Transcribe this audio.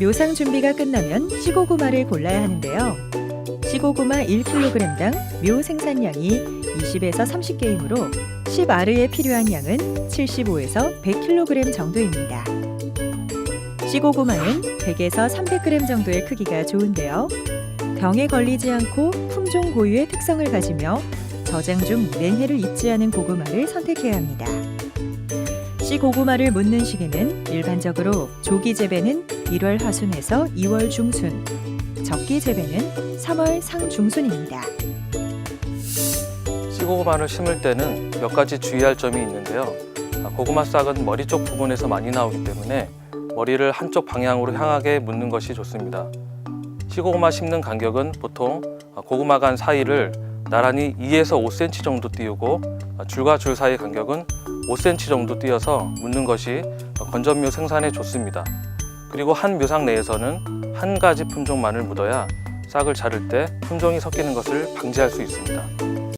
묘상 준비가 끝나면 시고구마를 골라야 하는데요. 시고구마 1kg당 묘 생산량이 20에서 30개이므로 10아르에 필요한 양은 75에서 100kg 정도입니다. 시고구마는 100에서 300g 정도의 크기가 좋은데요. 병에 걸리지 않고 품종 고유의 특성을 가지며 저장 중 냉해를 입지 않은 고구마를 선택해야 합니다. 씨 고구마를 묻는 시기는 일반적으로 조기 재배는 1월 하순에서 2월 중순, 적기 재배는 3월 상중순입니다. 시고구마를 심을 때는 몇 가지 주의할 점이 있는데요. 아, 고구마 싹은 머리 쪽 부분에서 많이 나오기 때문에 머리를 한쪽 방향으로 향하게 묻는 것이 좋습니다. 시고구마 심는 간격은 보통 아, 고구마 간 사이를 나란히 2에서 5cm 정도 띄우고 아, 줄과 줄 사이 간격은 5cm 정도 띄어서 묻는 것이 건전묘 생산에 좋습니다. 그리고 한 묘상 내에서는 한 가지 품종만을 묻어야 싹을 자를 때 품종이 섞이는 것을 방지할 수 있습니다.